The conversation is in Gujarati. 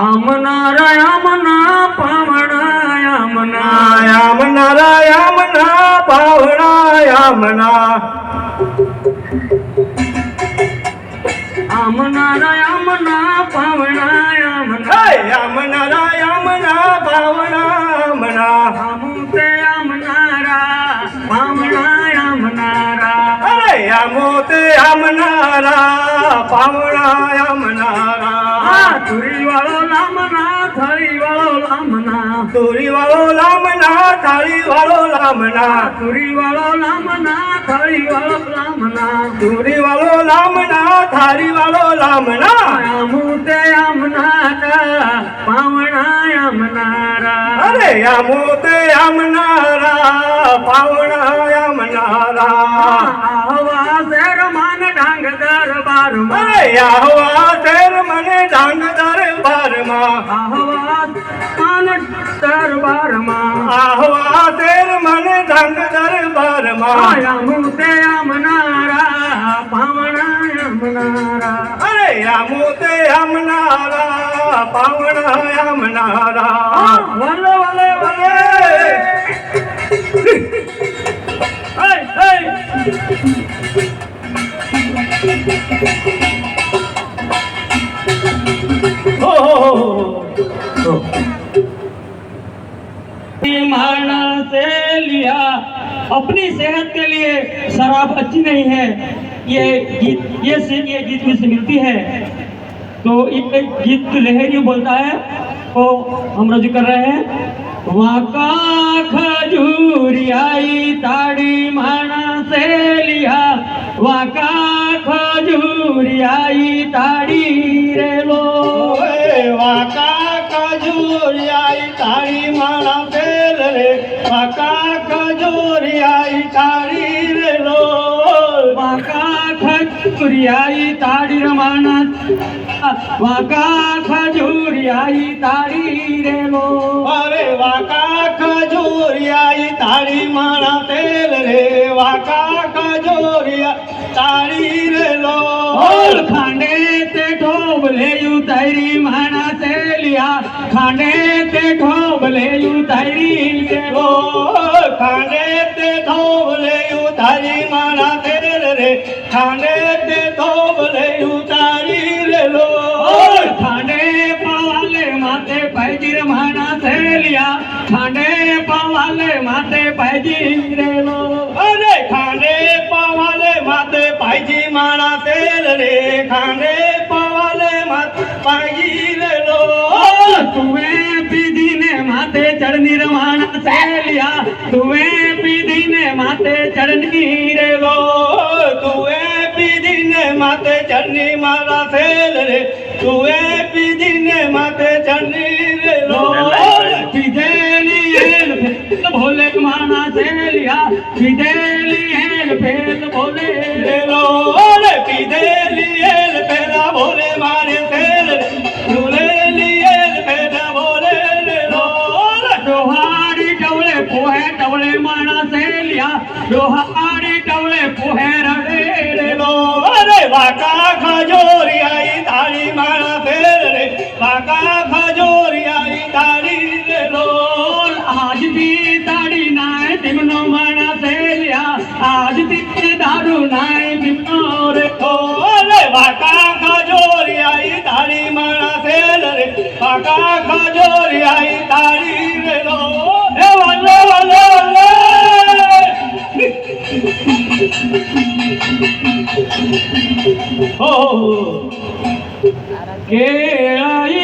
આમનારાયમના પાવણાયામના આમનારાયમના પાવણાયામના આમનારાયમના પાવણાયામના આમનારાયમના પાવણાયામના આમતે આમનારા પાવણાયામનારા મોતે આમનારા પાવડા આમનારા તુરી વાળો લામના થાળી વાળો લામના તુરી વાળો લામના થાળી વાળો લામના તુરી વાળો લામના થાળી વાળો લામના તુરી વાળો લામના થાળી વાળો લામના મોતે આમનારા પાવડા આમનારા અરે આ મોતે આમનારા પાવડા આમનારા બારમાં આહવા તેર મને ડાંગ દરબારમાં આહવા માન દરબારમાં આહવા તેર મને ડાંગ દરબારમાં રામુ તે આમનારા પાવણા આમનારા અરે રામુ તે આમનારા પાવણા આમનારા વલે વલે વલે महाराणा से लिया अपनी सेहत के लिए शराब अच्छी नहीं है ये गीत ये सीख ये गीत में से मिलती है तो एक गीत तो लहरी बोलता है तो हम रज कर रहे हैं वाका खजूरी आई ताड़ी माना से लिया वाका खजूरी आई ताड़ी ताड़ी माला फेल रे माका खजूरी आई ताड़ी रे लो माका खजूरी आई ताड़ी रे माना माका खजूरी आई ताड़ी रे लो अरे माका खजूरी आई ताड़ी माला फेल रे माका खजूरी ताड़ी रे लो खांडे ते ढोबले यू तेरी माना तेलिया खांडे यू धारी गो खाने रे खाने ते धोले यू लो खाने पवाले माथे पैजी रे माना से लिया खाने पवाले माथे पैजी रे लो अरे खाने पवाले माथे पैजी मारा तेरे रे खाने पवाले माथे पैजी लो तुम्हें सहलिया तुए भी दिन माते चढ़नी रे लो तुए भी दिन माते चढ़नी मारा सेल रे तुए भी दिन माते चढ़नी रे लो फिदेली भोले कमाना सहलिया પોહે ડવલે મણાસેલિયા દોહા આડી ડવલે પોહે રડે રેલો રે વાકા ખાજોર આઈ દાડી માણા સેલ રે વાકા ખાજોર આઈ દાડી રેલો આજ બી દાડી નાય તેમનો મણાસેલિયા આજ તિખે દાડુ નાય તેમનો રેલો રે વાકા ખાજોર આઈ દાડી માણા સેલ રે વાકા ખાજોર આઈ દાડી રેલો કે આઈ